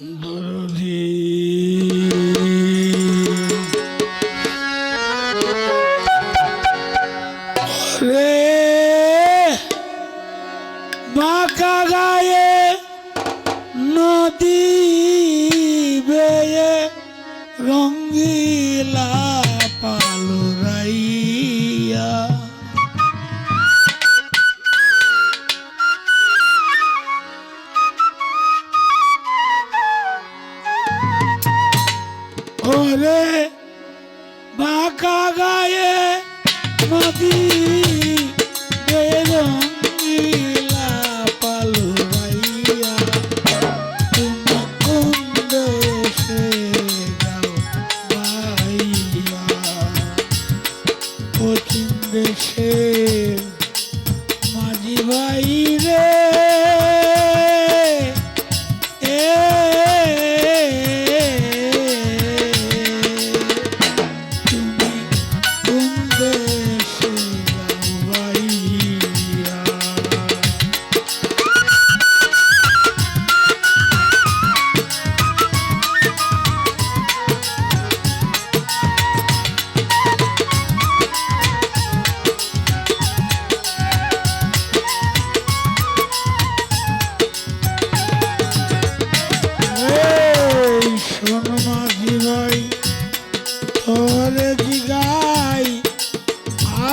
দরদি রে নদী Yeah.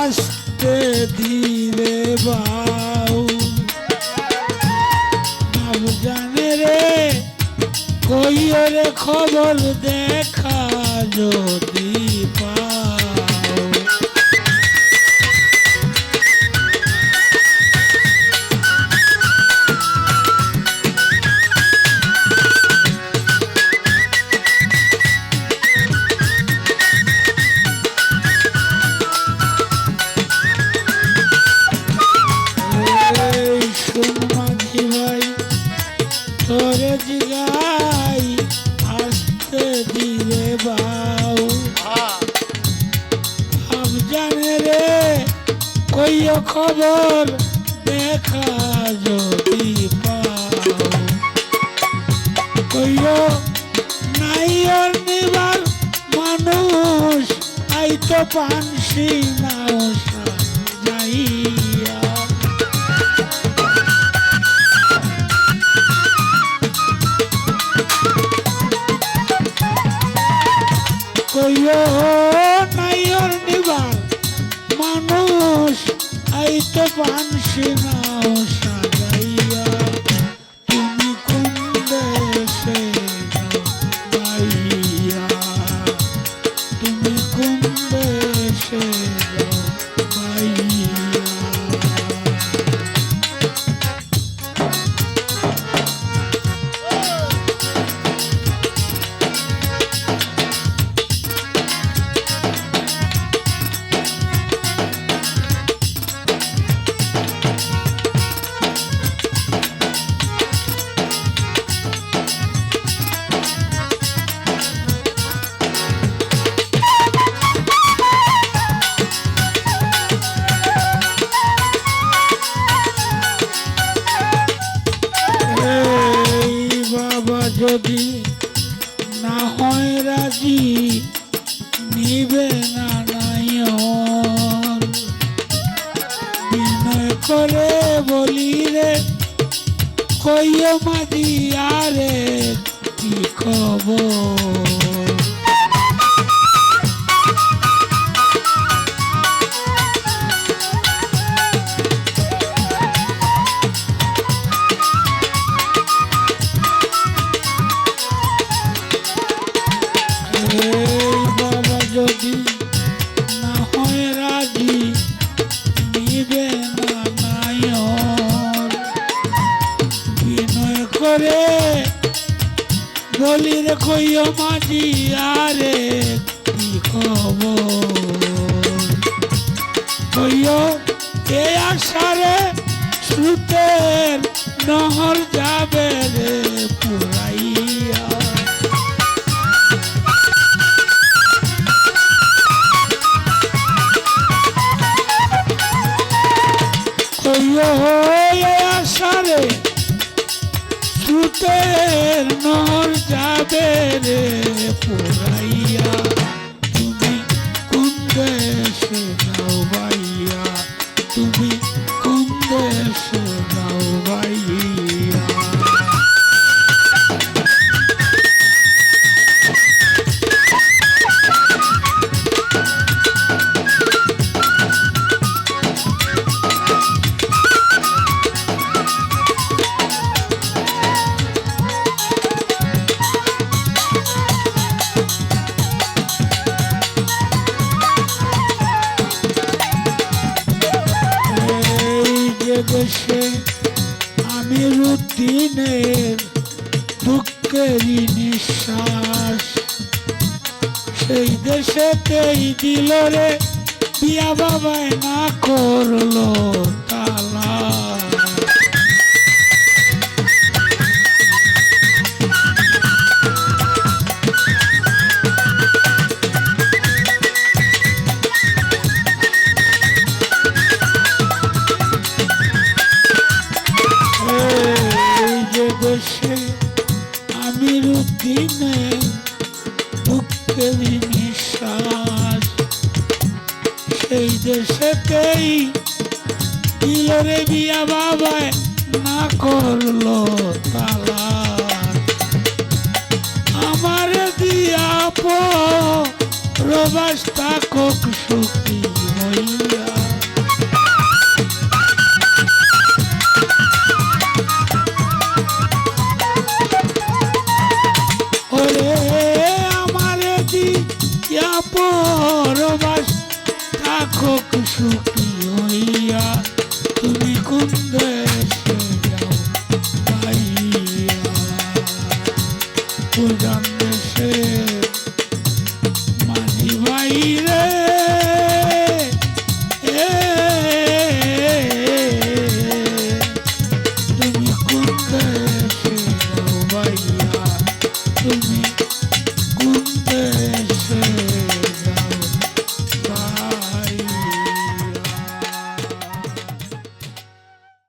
আস্তে দিলে বাউ। জানে রে কই রে খবর দেখা যদি কইও খবর দেখা যদি পাও। কইও নিবার মানুষ আই তো পানসি কইও নিবার মানুষ আই তো পানসি যদি না হয় রাজি, নিবে না নাই বিনয় করে বলি রে, কইও মাদি আরে কি খবর? করে বলি রে কইও মাঝি, আরে কি খবর? কইও এ আশারে শ্রুতের নহর যাবে রে পুরাইয়া। কইও এ আশারে শ্রুতের নহর পুরাইয়া। তুমি কোন দেশে সেই দেশেতেই দিল রে বিয়া বাবায় না করল তালা এই দেশে আমি রুদিনে দুঃখের বিশ্বাস। সেই দেশেতেই দিল রে বিয়া বাবায়, না করল তালা আমার দিয়া প্রবাসটা কোক সুখী হইয়া 嗯